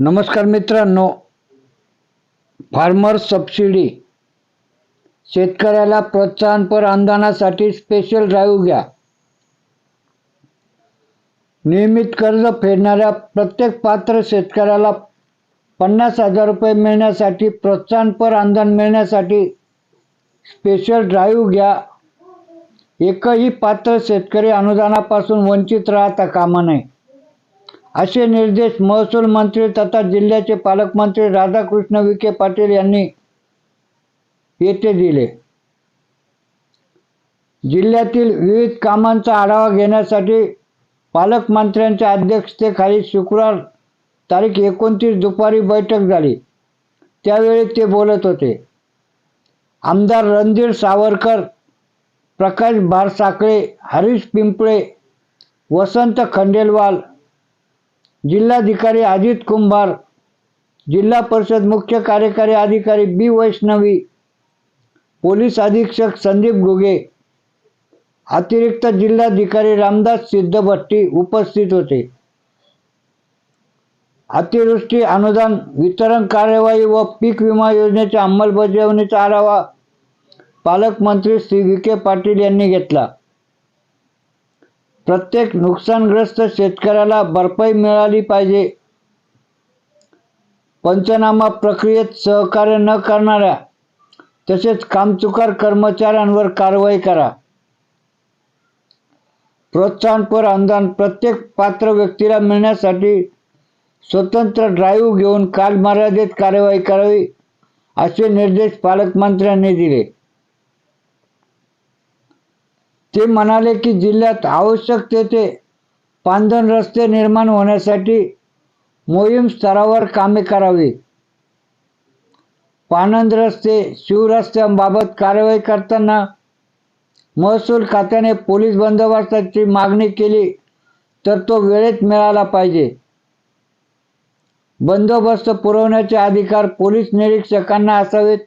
नमस्कार मित्रांनो. Farmer subsidy. शेतकऱ्याला प्रोत्साहनपर अनुदानासाठी स्पेशल ड्राईव्ह घ्या. नियमित कर्ज फेडणाऱ्या प्रत्येक पात्र शेतकऱ्याला पन्नास हजार रुपये मिळण्यासाठी प्रोत्साहनपर अनुदान मिळण्यासाठी स्पेशल ड्राईव्ह घ्या. एकही पात्र शेतकरी अनुदानापासून वंचित राहता कामा नये. असे निर्देश महसूल मंत्री तथा जिल्ह्याचे पालकमंत्री राधाकृष्ण विखे पाटील यांनी येथे दिले. जिल्ह्यातील विविध कामांचा आढावा घेण्यासाठी पालकमंत्र्यांच्या अध्यक्षतेखाली शुक्रवार तारीख एकोणतीस दुपारी बैठक झाली. त्यावेळी ते बोलत होते. आमदार रणधीर सावरकर प्रकाश बारसाकळे हरीश पिंपळे वसंत खंडेलवाल जिल्हाधिकारी अजित कुंभार जिल्हा परिषद मुख्य कार्यकारी अधिकारी बी वैष्णवी पोलीस अधीक्षक संदीप गुगे अतिरिक्त जिल्हाधिकारी रामदास सिद्धभट्टी उपस्थित होते. अतिवृष्टी अनुदान वितरण कार्यवाही व पीक विमा योजनेच्या अंमलबजावणीचा आढावा पालकमंत्री श्री विखे पाटील यांनी घेतला. प्रत्येक नुकसानग्रस्त शेतकऱ्याला भरपाई मिळाली पाहिजे. पंचनामा प्रक्रियेत सहकार्य न करणाऱ्या तसेच कामचुकार कर्मचाऱ्यांवर कारवाई करा. प्रोत्साहनपर अनुदान प्रत्येक पात्र व्यक्तीला मिळण्यासाठी स्वतंत्र ड्राईव्ह घेऊन कालमर्यादेत कारवाई करावी असे निर्देश पालकमंत्र्यांनी दिले. ते म्हणाले की जिल्ह्यात आवश्यक तेथे पांधन रस्ते निर्माण होण्यासाठी मोहीम स्तरावर कामे करावी. पानंद रस्ते शिवरस्त्यांबाबत कारवाई करताना महसूल खात्याने पोलीस बंदोबस्ताची मागणी केली तर तो वेळेत मिळाला पाहिजे. बंदोबस्त पुरवण्याचे अधिकार पोलीस निरीक्षकांना असावेत.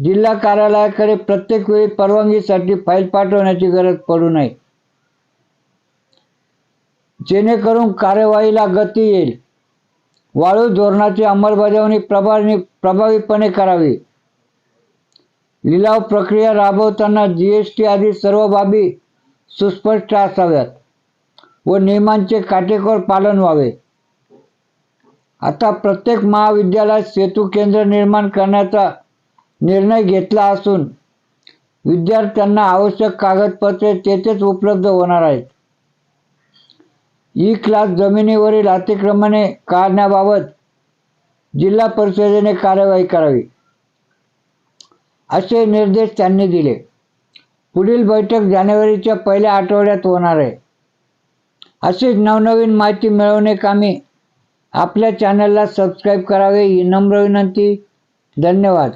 जिल्हा कार्यालयाकडे प्रत्येक वेळी परवानगीसाठी फाईल पाठवण्याची गरज पडू नये. जेणेकरून कार्यवाहीला गती येईल. वाळू धोरणाची अंमलबजावणी प्रभावी प्रभावीपणे करावी. लिलाव प्रक्रिया राबवताना जी एस टी आदी सर्व बाबी सुस्पष्ट असाव्यात व नियमांचे काटेकोर पालन व्हावे. आता प्रत्येक महाविद्यालयात सेतू केंद्र निर्माण करण्याचा निर्णय घेतला असून विद्यार्थ्यांना आवश्यक कागदपत्रे तेथेच उपलब्ध होणार आहेत. ई क्लास जमिनीवरील अतिक्रमणे काढण्याबाबत जिल्हा परिषदेने कार्यवाही करावी. असे निर्देश त्यांनी दिले. पुढील बैठक जानेवारीच्या पहिल्या आठवड्यात होणार आहे. अशीच नवनवीन माहिती मिळवणे आपल्या चॅनलला सबस्क्राईब करावे ही नम्र विनंती. धन्यवाद.